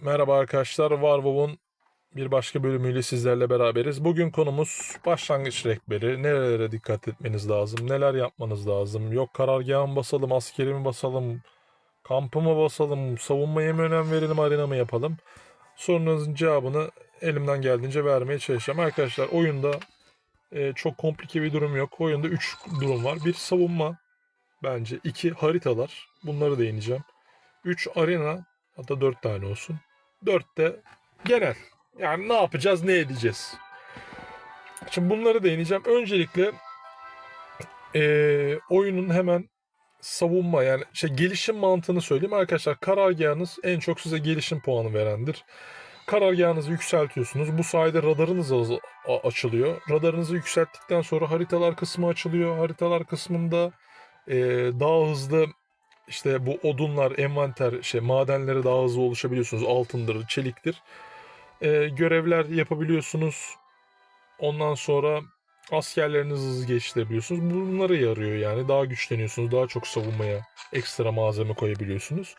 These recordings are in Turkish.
Merhaba arkadaşlar, Warwow'un bir başka bölümüyle sizlerle beraberiz. Bugün konumuz başlangıç rehberi. Nerelere dikkat etmeniz lazım, neler yapmanız lazım? Yok karargahı mı basalım, askeri mi basalım, kampı mı basalım, savunmaya mı önem verelim, arena mı yapalım? Sorunuzun cevabını elimden geldiğince vermeye çalışacağım. Arkadaşlar oyunda e, çok komplike bir durum yok. Oyunda 3 durum var. Bir savunma bence. 2 haritalar. Bunları değineceğim. 3 arena hatta 4 tane olsun. 4 de genel. Yani ne yapacağız, ne edeceğiz? Şimdi bunları değineceğim. Öncelikle eee, oyunun hemen savunma yani şey gelişim mantığını söyleyeyim. Arkadaşlar karargahınız en çok size gelişim puanı verendir. Karargahınızı yükseltiyorsunuz. Bu sayede radarınız açılıyor. Radarınızı yükselttikten sonra haritalar kısmı açılıyor. Haritalar kısmında eee, daha hızlı işte bu odunlar, envanter, şey madenlere daha hızlı ulaşabiliyorsunuz. Altındır, çeliktir. Ee, görevler yapabiliyorsunuz. Ondan sonra askerlerinizi hızlı geliştirebiliyorsunuz. Bunları yarıyor yani. Daha güçleniyorsunuz. Daha çok savunmaya ekstra malzeme koyabiliyorsunuz.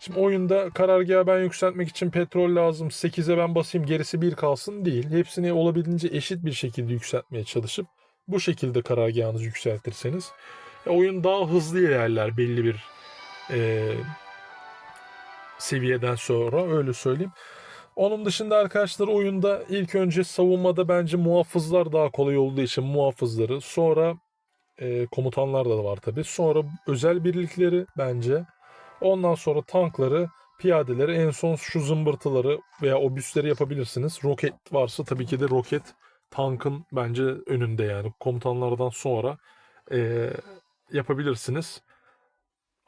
Şimdi oyunda karargahı ben yükseltmek için petrol lazım. 8'e ben basayım gerisi 1 kalsın değil. Hepsini olabildiğince eşit bir şekilde yükseltmeye çalışıp bu şekilde karargahınızı yükseltirseniz e, oyun daha hızlı ilerler belli bir e, seviyeden sonra öyle söyleyeyim. Onun dışında arkadaşlar oyunda ilk önce savunmada bence muhafızlar daha kolay olduğu için muhafızları sonra e, komutanlar da var tabi. Sonra özel birlikleri bence. Ondan sonra tankları, piyadeleri, en son şu zımbırtıları veya obüsleri yapabilirsiniz. Roket varsa tabii ki de roket tankın bence önünde yani komutanlardan sonra e, yapabilirsiniz.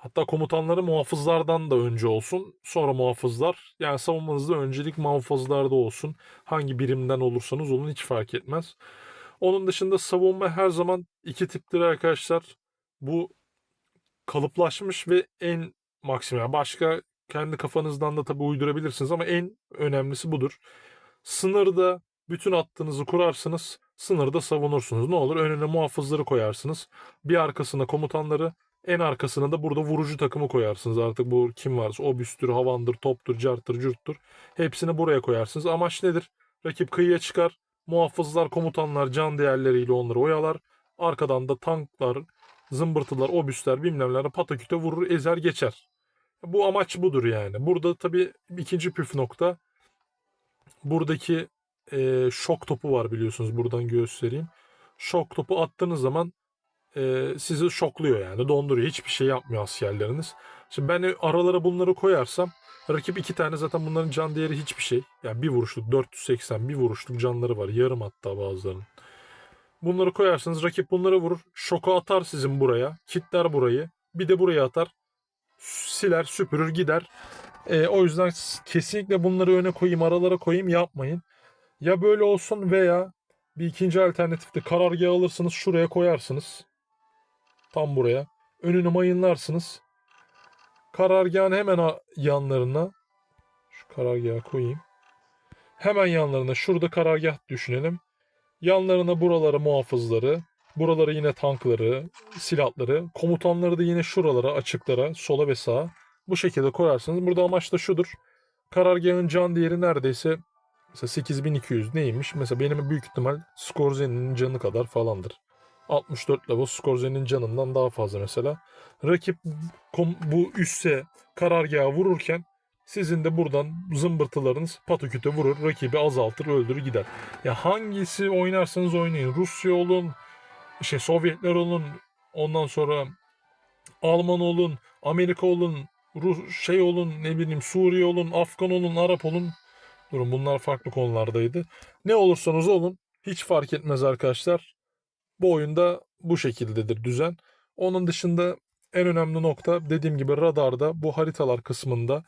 Hatta komutanları muhafızlardan da önce olsun. Sonra muhafızlar. Yani savunmanızda öncelik muhafızlarda olsun. Hangi birimden olursanız olun hiç fark etmez. Onun dışında savunma her zaman iki tiptir arkadaşlar. Bu kalıplaşmış ve en maksimum. Başka kendi kafanızdan da tabii uydurabilirsiniz ama en önemlisi budur. Sınırda bütün hattınızı kurarsınız. Sınırda savunursunuz. Ne olur önüne muhafızları koyarsınız. Bir arkasına komutanları, en arkasına da burada vurucu takımı koyarsınız. Artık bu kim varsa obüstür, havandır, toptur, carttır, cürttür. Hepsini buraya koyarsınız. Amaç nedir? Rakip kıyıya çıkar. Muhafızlar, komutanlar can değerleriyle onları oyalar. Arkadan da tanklar, zımbırtılar, obüsler bilmemler pataküte vurur, ezer geçer. Bu amaç budur yani. Burada tabii ikinci püf nokta. Buradaki e, şok topu var biliyorsunuz. Buradan göstereyim. Şok topu attığınız zaman e, sizi şokluyor yani donduruyor. Hiçbir şey yapmıyor askerleriniz. Şimdi ben aralara bunları koyarsam rakip iki tane zaten bunların can değeri hiçbir şey. Yani bir vuruşluk 480 bir vuruşluk canları var. Yarım hatta bazılarının. Bunları koyarsanız rakip bunları vurur. Şoku atar sizin buraya. Kitler burayı. Bir de buraya atar. Siler süpürür gider. E, o yüzden kesinlikle bunları öne koyayım aralara koyayım yapmayın. Ya böyle olsun veya bir ikinci alternatifte karargah alırsınız şuraya koyarsınız. Tam buraya. Önünü mayınlarsınız. Karargahın hemen yanlarına şu karargahı koyayım. Hemen yanlarına şurada karargah düşünelim. Yanlarına buralara muhafızları, buralara yine tankları, silahları, komutanları da yine şuralara, açıklara, sola ve sağa bu şekilde koyarsınız. Burada amaç da şudur. Karargahın can değeri neredeyse mesela 8200 neymiş? Mesela benim büyük ihtimal Skorzen'in canı kadar falandır. 64 level Skorzen'in canından daha fazla mesela. Rakip bu üsse karargaha vururken sizin de buradan zımbırtılarınız pataküte vurur, rakibi azaltır, öldürür gider. Ya hangisi oynarsanız oynayın. Rusya olun, şey Sovyetler olun, ondan sonra Alman olun, Amerika olun, Rus şey olun, ne bileyim Suriye olun, Afgan olun, Arap olun. Durun bunlar farklı konulardaydı. Ne olursanız olun hiç fark etmez arkadaşlar. Bu oyunda bu şekildedir düzen. Onun dışında en önemli nokta dediğim gibi radarda bu haritalar kısmında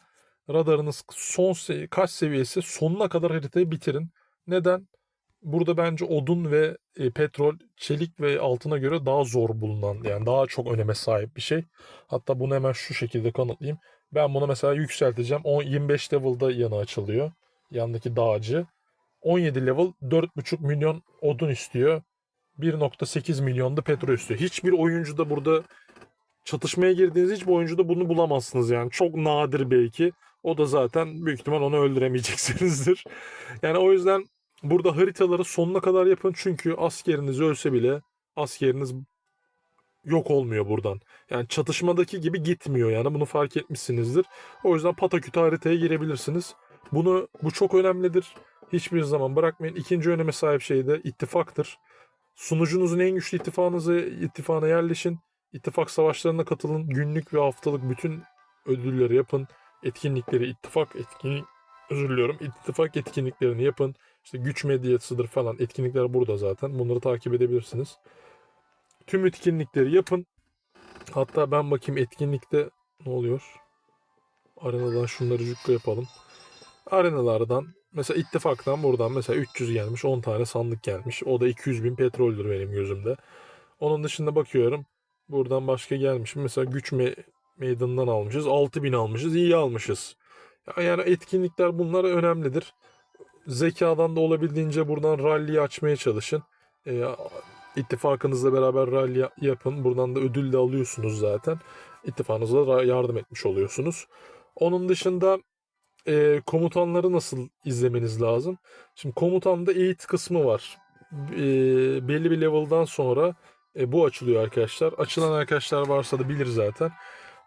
radarınız son se- kaç seviyesi sonuna kadar haritayı bitirin. Neden? Burada bence odun ve e, petrol, çelik ve altına göre daha zor bulunan yani daha çok öneme sahip bir şey. Hatta bunu hemen şu şekilde kanıtlayayım. Ben bunu mesela yükselteceğim. 10, 25 level'da yanı açılıyor. Yandaki dağcı. 17 level 4,5 milyon odun istiyor. 1.8 milyon da petrol istiyor. Hiçbir oyuncu da burada çatışmaya girdiğiniz hiçbir oyuncuda bunu bulamazsınız yani. Çok nadir belki. O da zaten büyük ihtimal onu öldüremeyeceksinizdir. Yani o yüzden burada haritaları sonuna kadar yapın. Çünkü askeriniz ölse bile askeriniz yok olmuyor buradan. Yani çatışmadaki gibi gitmiyor yani bunu fark etmişsinizdir. O yüzden pataküte haritaya girebilirsiniz. Bunu bu çok önemlidir. Hiçbir zaman bırakmayın. İkinci öneme sahip şey de ittifaktır. Sunucunuzun en güçlü ittifakınızı ittifana yerleşin. İttifak savaşlarına katılın. Günlük ve haftalık bütün ödülleri yapın. Etkinlikleri ittifak etkinlik özür diliyorum. İttifak etkinliklerini yapın. İşte güç medyasıdır falan. Etkinlikler burada zaten. Bunları takip edebilirsiniz. Tüm etkinlikleri yapın. Hatta ben bakayım etkinlikte ne oluyor? Arenadan şunları cukka yapalım. Arenalardan mesela ittifaktan buradan mesela 300 gelmiş 10 tane sandık gelmiş. O da 200 bin petroldür benim gözümde. Onun dışında bakıyorum. Buradan başka gelmiş. Mesela güç me- meydanından almışız. 6000 almışız. iyi almışız. Yani etkinlikler bunlar önemlidir. Zekadan da olabildiğince buradan rally'yi açmaya çalışın. Ee, ittifakınızla beraber rally yapın. Buradan da ödül de alıyorsunuz zaten. İttifakınıza yardım etmiş oluyorsunuz. Onun dışında e, komutanları nasıl izlemeniz lazım? Şimdi komutanda eğit kısmı var. E, belli bir level'dan sonra e, bu açılıyor arkadaşlar. Açılan arkadaşlar varsa da bilir zaten.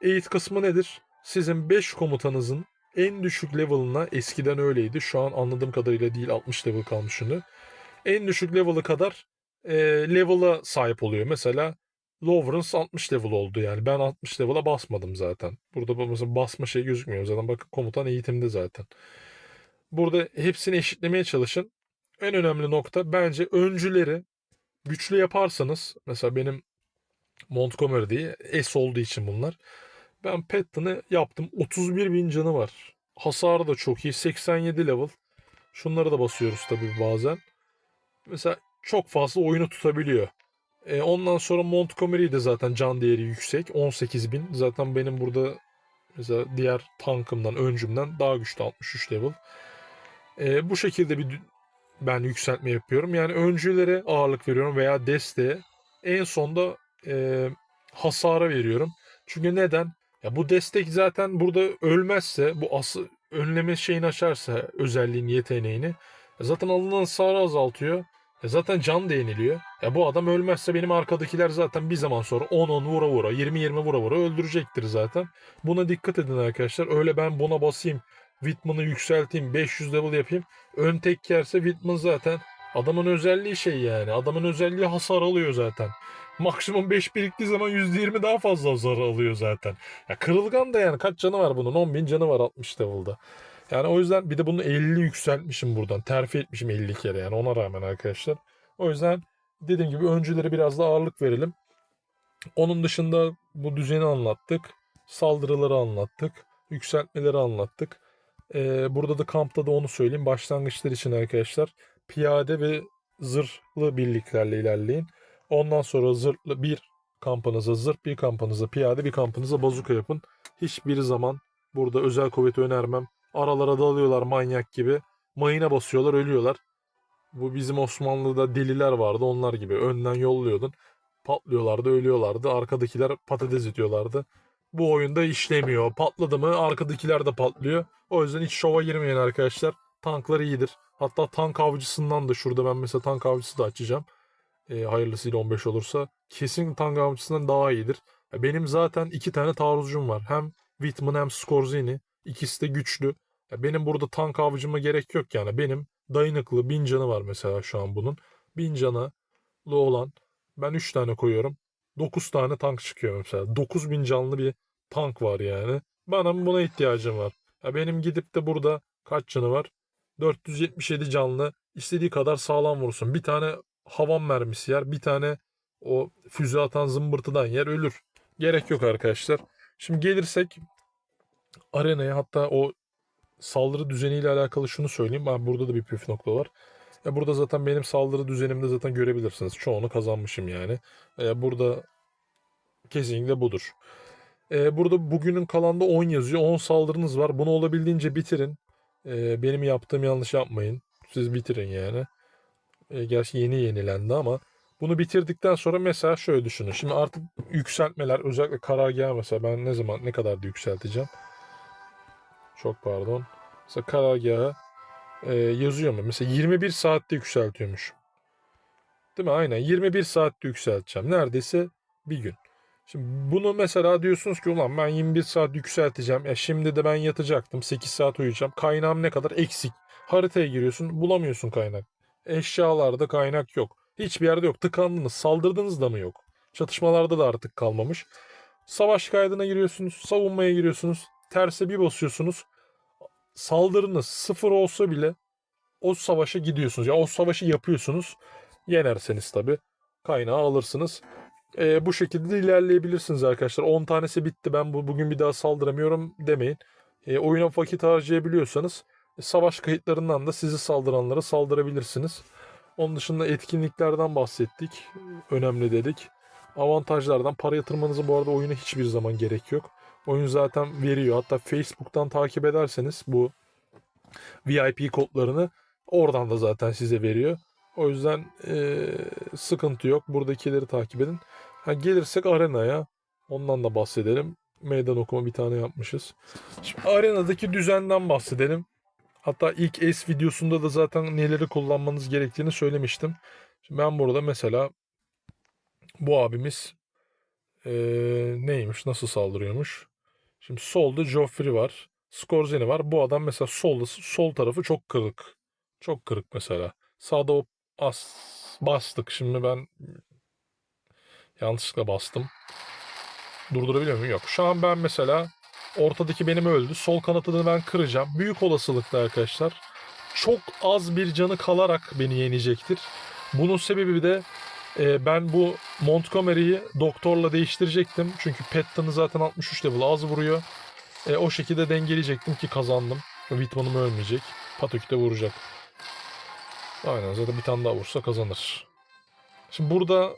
Eğit kısmı nedir? Sizin 5 komutanınızın en düşük level'ına eskiden öyleydi. Şu an anladığım kadarıyla değil 60 level kalmış şunu. En düşük level'ı kadar e, level'a sahip oluyor. Mesela Lawrence 60 level oldu yani. Ben 60 level'a basmadım zaten. Burada bu mesela basma şey gözükmüyor. Zaten bakın komutan eğitimde zaten. Burada hepsini eşitlemeye çalışın. En önemli nokta bence öncüleri güçlü yaparsanız mesela benim Montgomery diye S olduğu için bunlar. Ben Patton'ı yaptım. 31 bin canı var. Hasarı da çok iyi. 87 level. Şunları da basıyoruz tabii bazen. Mesela çok fazla oyunu tutabiliyor. E, ondan sonra Montgomery de zaten can değeri yüksek. 18 bin. Zaten benim burada mesela diğer tankımdan, öncümden daha güçlü 63 level. E, bu şekilde bir ben yükseltme yapıyorum. Yani öncülere ağırlık veriyorum veya desteğe. En sonda e, hasara veriyorum. Çünkü neden? Ya bu destek zaten burada ölmezse, bu ası önleme şeyini açarsa özelliğini, yeteneğini zaten alınan hasarı azaltıyor. E zaten can da yeniliyor. Ya bu adam ölmezse benim arkadakiler zaten bir zaman sonra 10-10 vura vura, 20-20 vura vura öldürecektir zaten. Buna dikkat edin arkadaşlar. Öyle ben buna basayım, Whitman'ı yükselteyim, 500 level yapayım. Ön tek yerse Whitman zaten adamın özelliği şey yani. Adamın özelliği hasar alıyor zaten. Maksimum 5 biriktiği zaman %20 daha fazla hasar alıyor zaten. Ya kırılgan da yani kaç canı var bunun? 10 bin canı var 60 level'da. Yani o yüzden bir de bunu 50 yükseltmişim buradan. Terfi etmişim 50 kere yani ona rağmen arkadaşlar. O yüzden dediğim gibi öncülere biraz da ağırlık verelim. Onun dışında bu düzeni anlattık. Saldırıları anlattık. Yükseltmeleri anlattık. Ee, burada da kampta da onu söyleyeyim. Başlangıçlar için arkadaşlar piyade ve zırhlı birliklerle ilerleyin. Ondan sonra zırhlı bir kampınıza zırh, bir kampınıza piyade, bir kampınıza bazuka yapın. Hiçbir zaman burada özel kuvveti önermem. Aralara dalıyorlar manyak gibi. Mayına basıyorlar, ölüyorlar. Bu bizim Osmanlı'da deliler vardı onlar gibi. Önden yolluyordun. Patlıyorlardı, ölüyorlardı. Arkadakiler patates ediyorlardı. Bu oyunda işlemiyor. Patladı mı arkadakiler de patlıyor. O yüzden hiç şova girmeyin arkadaşlar. Tanklar iyidir. Hatta tank avcısından da şurada ben mesela tank avcısı da açacağım. E, hayırlısıyla 15 olursa. Kesin tank avcısından daha iyidir. Ya Benim zaten iki tane taarruzcum var. Hem Whitman hem Scorzini. İkisi de güçlü. Ya benim burada tank avcıma gerek yok yani. Benim dayanıklı bin canı var mesela şu an bunun. Bin canı olan ben 3 tane koyuyorum. 9 tane tank çıkıyor mesela. 9000 canlı bir tank var yani. Bana buna ihtiyacım var. Ya benim gidip de burada kaç canı var? 477 canlı. istediği kadar sağlam vursun. Bir tane havan mermisi yer. Bir tane o füze atan zımbırtıdan yer ölür. Gerek yok arkadaşlar. Şimdi gelirsek arenaya hatta o saldırı düzeniyle alakalı şunu söyleyeyim. Ben burada da bir püf nokta var. Ya burada zaten benim saldırı düzenimde zaten görebilirsiniz. Çoğunu kazanmışım yani. E, burada kesinlikle budur. E, burada bugünün kalanda 10 yazıyor. 10 saldırınız var. Bunu olabildiğince bitirin. E, benim yaptığım yanlış yapmayın. Siz bitirin yani. E, gerçi yeni yenilendi ama bunu bitirdikten sonra mesela şöyle düşünün. Şimdi artık yükseltmeler özellikle karargah mesela ben ne zaman ne kadar da yükselteceğim. Çok pardon. Mesela karargahı e, yazıyor mu? Mesela 21 saatte yükseltiyormuş. Değil mi? Aynen 21 saatte yükselteceğim. Neredeyse bir gün. Şimdi bunu mesela diyorsunuz ki ulan ben 21 saat yükselteceğim. Ya şimdi de ben yatacaktım 8 saat uyuyacağım. Kaynağım ne kadar eksik. Haritaya giriyorsun bulamıyorsun kaynak. Eşyalarda kaynak yok. Hiçbir yerde yok. Tıkandınız. Saldırdınız da mı yok? Çatışmalarda da artık kalmamış. Savaş kaydına giriyorsunuz. Savunmaya giriyorsunuz. Terse bir basıyorsunuz. Saldırınız sıfır olsa bile o savaşa gidiyorsunuz. Ya o savaşı yapıyorsunuz. Yenerseniz tabii kaynağı alırsınız. Ee, bu şekilde de ilerleyebilirsiniz arkadaşlar. 10 tanesi bitti ben bu bugün bir daha saldıramıyorum demeyin. Ee, oyuna vakit harcayabiliyorsanız e, savaş kayıtlarından da sizi saldıranlara saldırabilirsiniz. Onun dışında etkinliklerden bahsettik. Önemli dedik. Avantajlardan para yatırmanızı bu arada oyuna hiçbir zaman gerek yok. Oyun zaten veriyor. Hatta Facebook'tan takip ederseniz bu VIP kodlarını oradan da zaten size veriyor. O yüzden eee, sıkıntı yok. Buradakileri takip edin. Ha, gelirsek arenaya. Ondan da bahsedelim. Meydan okuma bir tane yapmışız. Şimdi arenadaki düzenden bahsedelim. Hatta ilk S videosunda da zaten neleri kullanmanız gerektiğini söylemiştim. Şimdi ben burada mesela bu abimiz eee, neymiş, nasıl saldırıyormuş? Şimdi solda Joffrey var. Scorzeni var. Bu adam mesela solda sol tarafı çok kırık. Çok kırık mesela. Sağda o as bastık. Şimdi ben yanlışlıkla bastım. Durdurabiliyor muyum? Yok. Şu an ben mesela ortadaki benim öldü. Sol kanatını ben kıracağım. Büyük olasılıkla arkadaşlar. Çok az bir canı kalarak beni yenecektir. Bunun sebebi de e, ben bu Montgomery'yi doktorla değiştirecektim. Çünkü Patton'ı zaten 63 level az vuruyor. E, o şekilde dengeleyecektim ki kazandım. Whitman'ım ölmeyecek. Patok de vuracak. Aynen zaten bir tane daha vursa kazanır. Şimdi burada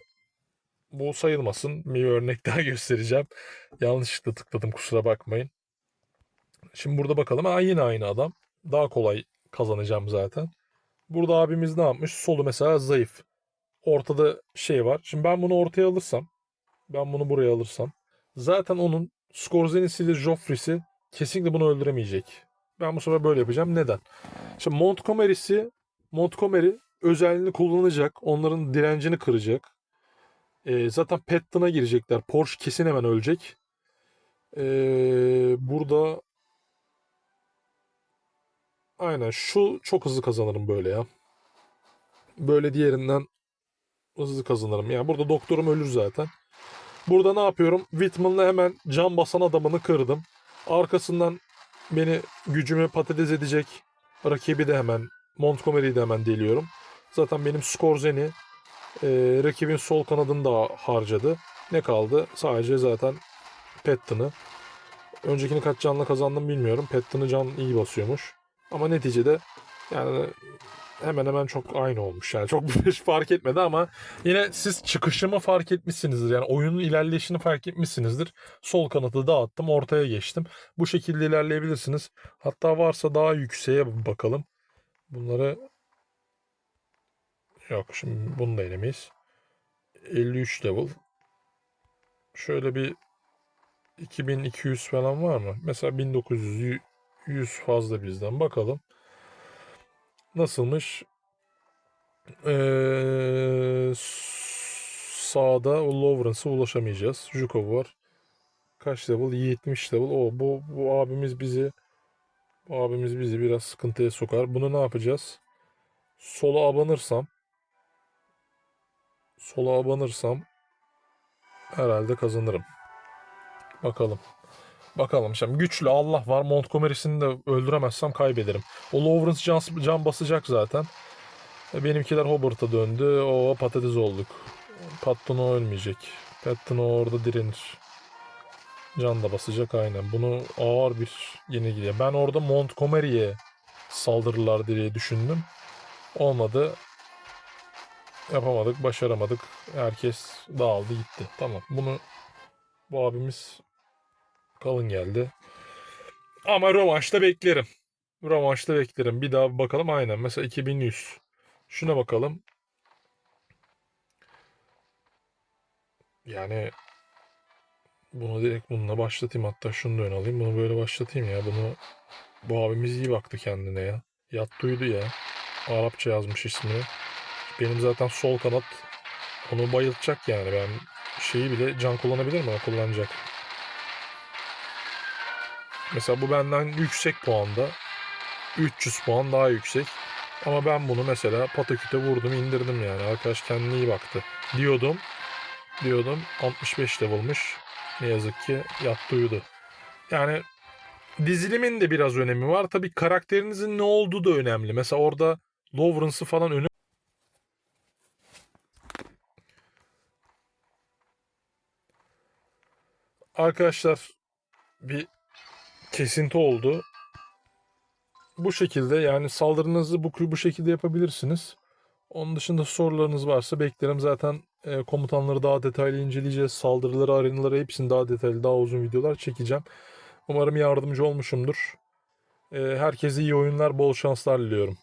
bu sayılmasın. Bir örnek daha göstereceğim. Yanlışlıkla tıkladım kusura bakmayın. Şimdi burada bakalım. Ha, yine aynı adam. Daha kolay kazanacağım zaten. Burada abimiz ne yapmış? Solu mesela zayıf. Ortada şey var. Şimdi ben bunu ortaya alırsam ben bunu buraya alırsam zaten onun Scorzenisi ile Joffrey'si kesinlikle bunu öldüremeyecek. Ben bu sefer böyle yapacağım. Neden? Şimdi Montgomery'si Montgomery özelliğini kullanacak. Onların direncini kıracak. Ee, zaten Patton'a girecekler. Porsche kesin hemen ölecek. Ee, burada aynen şu çok hızlı kazanırım böyle ya. Böyle diğerinden hızlı kazanırım. Yani burada doktorum ölür zaten. Burada ne yapıyorum? Whitman'la hemen can basan adamını kırdım. Arkasından beni gücümü patates edecek rakibi de hemen Montgomery'yi de hemen deliyorum. Zaten benim Scorzeni e, rakibin sol kanadını da harcadı. Ne kaldı? Sadece zaten Patton'ı. Öncekini kaç canla kazandım bilmiyorum. Patton'ı can iyi basıyormuş. Ama neticede yani hemen hemen çok aynı olmuş. Yani çok bir şey fark etmedi ama yine siz çıkışımı fark etmişsinizdir. Yani oyunun ilerleyişini fark etmişsinizdir. Sol kanadı dağıttım, ortaya geçtim. Bu şekilde ilerleyebilirsiniz. Hatta varsa daha yükseğe bakalım. Bunları yok şimdi bunu da elemeyiz. 53 level. Şöyle bir 2200 falan var mı? Mesela 1900 100 fazla bizden. Bakalım. Nasılmış? Ee, sağda o Lawrence'a ulaşamayacağız. Jukov var. Kaç level? 70 level. O bu bu abimiz bizi abimiz bizi biraz sıkıntıya sokar. Bunu ne yapacağız? Sola abanırsam sola abanırsam herhalde kazanırım. Bakalım. Bakalım şimdi güçlü Allah var. Montgomery'sini de öldüremezsem kaybederim. O Lawrence can, can basacak zaten. E, Benimkiler Hobart'a döndü. O patates olduk. Patton ölmeyecek. Patton orada direnir. Can da basacak aynen. Bunu ağır bir yenilgiye. Ben orada Montgomery'e saldırırlar diye düşündüm. Olmadı. Yapamadık, başaramadık. Herkes dağıldı gitti. Tamam. Bunu bu abimiz kalın geldi. Ama rövanşta beklerim. Rövanşta beklerim. Bir daha bakalım. Aynen. Mesela 2100. Şuna bakalım. Yani bunu direkt bununla başlatayım. Hatta şunu da ön alayım. Bunu böyle başlatayım ya. Bunu Bu abimiz iyi baktı kendine ya. Yattı uyudu ya. Arapça yazmış ismini. Benim zaten sol kanat onu bayıltacak yani. Ben şeyi bile can kullanabilir mi? Kullanacak. Mesela bu benden yüksek puanda. 300 puan daha yüksek. Ama ben bunu mesela pataküte vurdum indirdim yani. Arkadaş kendine iyi baktı. Diyordum. Diyordum 65 level'mış. Ne yazık ki yattı uyudu. Yani dizilimin de biraz önemi var. Tabii karakterinizin ne olduğu da önemli. Mesela orada Lawrence'ı falan önü Arkadaşlar bir kesinti oldu. Bu şekilde yani saldırınızı bu, bu şekilde yapabilirsiniz. Onun dışında sorularınız varsa beklerim. Zaten e, komutanları daha detaylı inceleyeceğiz. Saldırıları, arenaları hepsini daha detaylı, daha uzun videolar çekeceğim. Umarım yardımcı olmuşumdur. E, herkese iyi oyunlar, bol şanslar diliyorum.